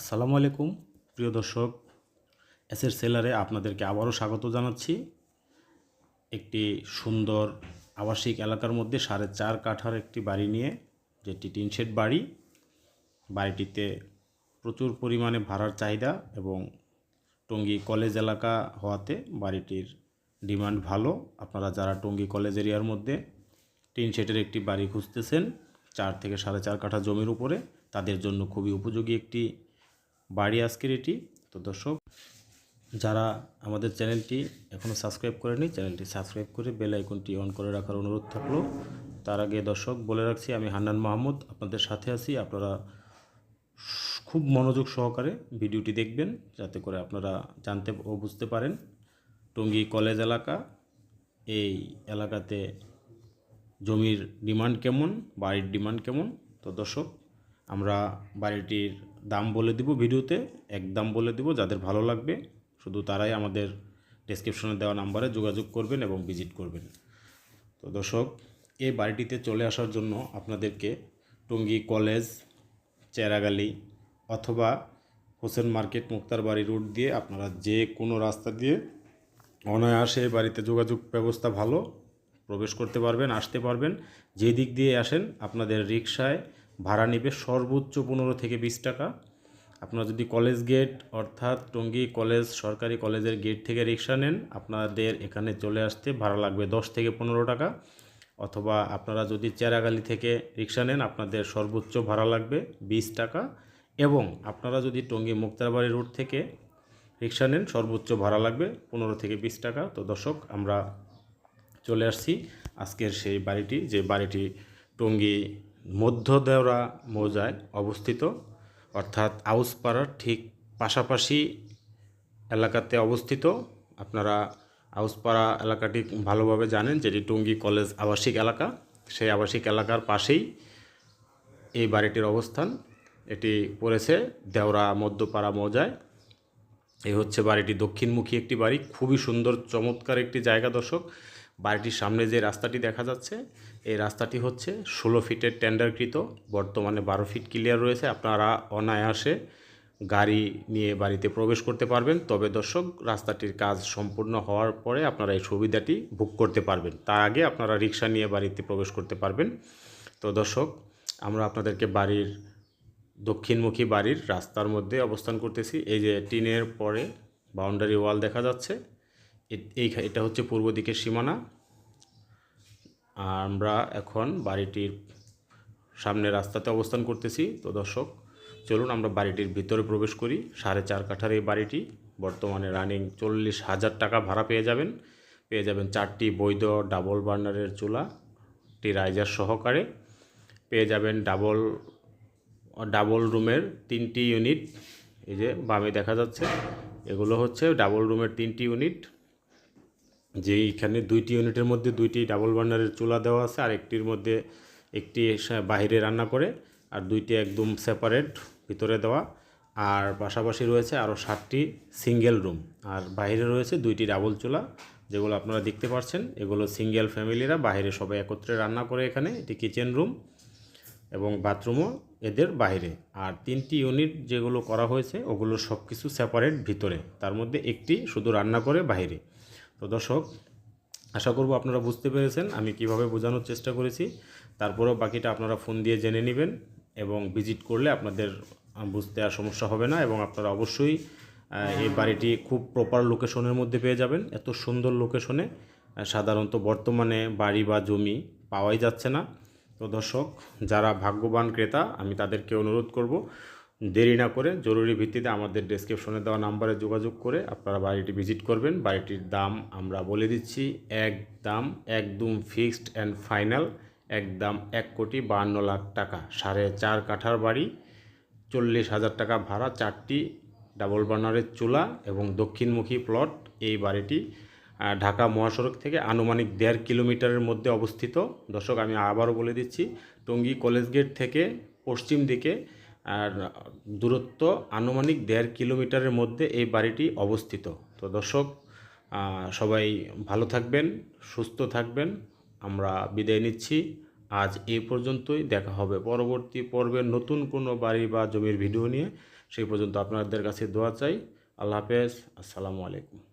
আসসালামু আলাইকুম। প্রিয় দর্শক এসের সেলারে আপনাদেরকে আবারও স্বাগত জানাচ্ছি। একটি সুন্দর আবাসিক এলাকার মধ্যে সাড়ে চার কাঠার একটি বাড়ি নিয়ে, যেটি টিন শেড বাড়ি। বাড়িটিতে প্রচুর পরিমাণে ভাড়ার চাহিদা এবং টঙ্গী কলেজ এলাকা হওয়াতে বাড়িটির ডিমান্ড ভালো। আপনারা যারা টঙ্গী কলেজ এরিয়ার মধ্যে টিন শেডের একটি বাড়ি খুঁজতেছেন, চার থেকে সাড়ে চার কাঠা জমির উপরে, তাদের জন্য খুবই উপযোগী একটি বাড়ি আজকের এটি। তো দর্শক, যারা আমাদের চ্যানেলটি এখনও সাবস্ক্রাইব করেনি চ্যানেলটি সাবস্ক্রাইব করে বেল আইকনটি অন করে রাখার অনুরোধ থাকল। তার আগে দর্শক, বলে রাখছি, আমি হান্নান মাহমুদ, আপনাদের সাথে আছি। আপনারা খুব মনোযোগ সহকারে ভিডিওটি দেখবেন, যাতে করে আপনারা জানতে ও বুঝতে পারেন। টঙ্গী কলেজ এলাকা, এই এলাকাতে জমির ডিমান্ড কেমন, বাড়ির ডিমান্ড কেমন? তো দর্শক, আমরা বাড়িটির দাম বলে দিব ভিডিওতে, এক দাম বলে দিব, যাদের ভালো লাগবে। শুধু তারাই আমাদের ডেসক্রিপশনে দেওয়া নাম্বারে যোগাযোগ করবেন এবং ভিজিট করবেন। তো দর্শক এই বাড়িটিতে চলে আসার জন্য আপনাদেরকে টঙ্গী কলেজ, চেরাগালি অথবা হোসেন মার্কেট মুক্তার বাড়ি রুট দিয়ে আপনারা যে কোনো রাস্তা দিয়ে অনায়াসে বাড়িতে যোগাযোগ ব্যবস্থা ভালো, প্রবেশ করতে পারবেন, আসতে পারবেন। যে দিক দিয়ে আসেন, আপনাদের রিক্সায় ভাড়া নেবে সর্বোচ্চ পনেরো থেকে বিশ টাকা। আপনারা যদি কলেজ গেট অর্থাৎ টঙ্গী কলেজ সরকারি কলেজের গেট থেকে রিক্সা নেন, আপনাদের এখানে চলে আসতে ভাড়া লাগবে দশ থেকে পনেরো টাকা। অথবা আপনারা যদি চেরাগালি থেকে রিক্সা নেন, আপনাদের সর্বোচ্চ ভাড়া লাগবে বিশ টাকা। এবং আপনারা যদি টঙ্গী মুক্তারবাড়ি রোড থেকে রিক্সা নেন, সর্বোচ্চ ভাড়া লাগবে পনেরো থেকে বিশ টাকা। তো দর্শক, আমরা চলে আসছি আজকের সেই বাড়িটি, যে বাড়িটি টঙ্গী মধ্য দেওরা মৌজায় অবস্থিত, অর্থাৎ আউসপাড়ার ঠিক পাশাপাশি এলাকাতে অবস্থিত। আপনারা আউসপাড়া এলাকাটি ভালোভাবে জানেন যেটি টঙ্গী কলেজ আবাসিক এলাকা। সেই আবাসিক এলাকার পাশেই এই বাড়িটির অবস্থান। এটি পড়েছে দেওরা মধ্যপাড়া মৌজায়। এই হচ্ছে বাড়িটি দক্ষিণমুখী একটি বাড়ি। খুবই সুন্দর, চমৎকার একটি জায়গা দর্শক। বাড়িটির সামনে যে রাস্তাটি দেখা যাচ্ছে, এই রাস্তাটি হচ্ছে ষোলো ফিটের টেন্ডারকৃত, বর্তমানে বারো ফিট ক্লিয়ার রয়েছে। আপনারা অনায়াসে গাড়ি নিয়ে বাড়িতে প্রবেশ করতে পারবেন। তবে দর্শক, রাস্তাটির কাজ সম্পূর্ণ হওয়ার পরে আপনারা এই সুবিধাটি বুক করতে পারবেন। তার আগে আপনারা রিক্সা নিয়ে বাড়িতে প্রবেশ করতে পারবেন। তো দর্শক, আমরা আপনাদেরকে বাড়ির দক্ষিণমুখী বাড়ির রাস্তার মধ্যে অবস্থান করতেছি। এই যে টিনের পরে বাউন্ডারি ওয়াল দেখা যাচ্ছে। এটা হচ্ছে পূর্ব দিকের সীমানা। আর আমরা এখন বাড়িটির সামনে রাস্তাতে অবস্থান করতেছি। তো দর্শক, চলুন আমরা বাড়িটির ভিতরে প্রবেশ করি। সাড়ে চার কাঠার এই বাড়িটি। বর্তমানে রানিং চল্লিশ হাজার টাকা ভাড়া পেয়ে যাবেন। পেয়ে যাবেন চারটি বৈধ ডাবল বার্নারের চুলা টি রাইজার সহকারে। পেয়ে যাবেন ডাবল ডাবল রুমের তিনটি ইউনিট। এই যে বামে দেখা যাচ্ছে, এগুলো হচ্ছে ডাবল রুমের তিনটি ইউনিট। যেইখানে দুইটি ইউনিটের মধ্যে দুইটি ডাবল বার্নারের চুলা দেওয়া আছে, আর একটির মধ্যে একটি বাইরে রান্না করে, আর দুইটি একদম সেপারেট ভিতরে দেওয়া। আর পাশাপাশি রয়েছে আরও সাতটি সিঙ্গেল রুম আর বাইরে রয়েছে দুইটি ডাবল চুলা, যেগুলো আপনারা দেখতে পাচ্ছেন এগুলো সিঙ্গেল ফ্যামিলিরা বাইরে সবাই একত্রে রান্না করে এখানে, এটি কিচেন রুম এবং বাথরুমও এদের বাইরে। আর তিনটি ইউনিট যেগুলো করা হয়েছে, ওগুলো সব কিছু সেপারেট ভিতরে, তার মধ্যে একটি শুধু রান্না করে বাইরে। তো দর্শক, আশা করব আপনারা বুঝতে পেরেছেন, আমি কীভাবে বোঝানোর চেষ্টা করেছি। তারপরেও বাকিটা আপনারা ফোন দিয়ে জেনে নেবেন এবং ভিজিট করলে আপনাদের বুঝতে আর সমস্যা হবে না এবং আপনারা অবশ্যই এই বাড়িটি খুব প্রপার লোকেশনের মধ্যে পেয়ে যাবেন। এত সুন্দর লোকেশনে সাধারণত বর্তমানে বাড়ি বা জমি পাওয়াই যাচ্ছে না। তো দর্শক, যারা ভাগ্যবান ক্রেতা, আমি তাদেরকে অনুরোধ করব দেরি না করে জরুরি ভিত্তিতে আমাদের ডেসক্রিপশনে দেওয়া নাম্বারে যোগাযোগ করে আপনারা বাড়িটি ভিজিট করবেন। বাড়িটির দাম আমরা বলে দিচ্ছি এক দাম একদম ফিক্সড অ্যান্ড ফাইনাল একদম এক কোটি বাহান্ন লাখ টাকা। সাড়ে চার কাঠার বাড়ি, চল্লিশ হাজার টাকা ভাড়া, চারটি ডাবল বার্নারের চুলা এবং দক্ষিণমুখী প্লট এই বাড়িটি ঢাকা মহাসড়ক থেকে আনুমানিক দেড় কিলোমিটারের মধ্যে অবস্থিত। দর্শক, আমি আবারও বলে দিচ্ছি, টঙ্গী কলেজ গেট থেকে পশ্চিম দিকে আর দূরত্ব আনুমানিক দেড় কিলোমিটারের মধ্যে এই বাড়িটি অবস্থিত। তো দর্শক সবাই ভালো থাকবেন, সুস্থ থাকবেন। আমরা বিদায় নিচ্ছি। আজ এই পর্যন্তই। দেখা হবে পরবর্তী পর্বের নতুন কোনো বাড়ি বা জমির ভিডিও নিয়ে। সেই পর্যন্ত আপনাদের কাছে দোয়া চাই। আল্লাহ হাফেজ। আসসালামু আলাইকুম।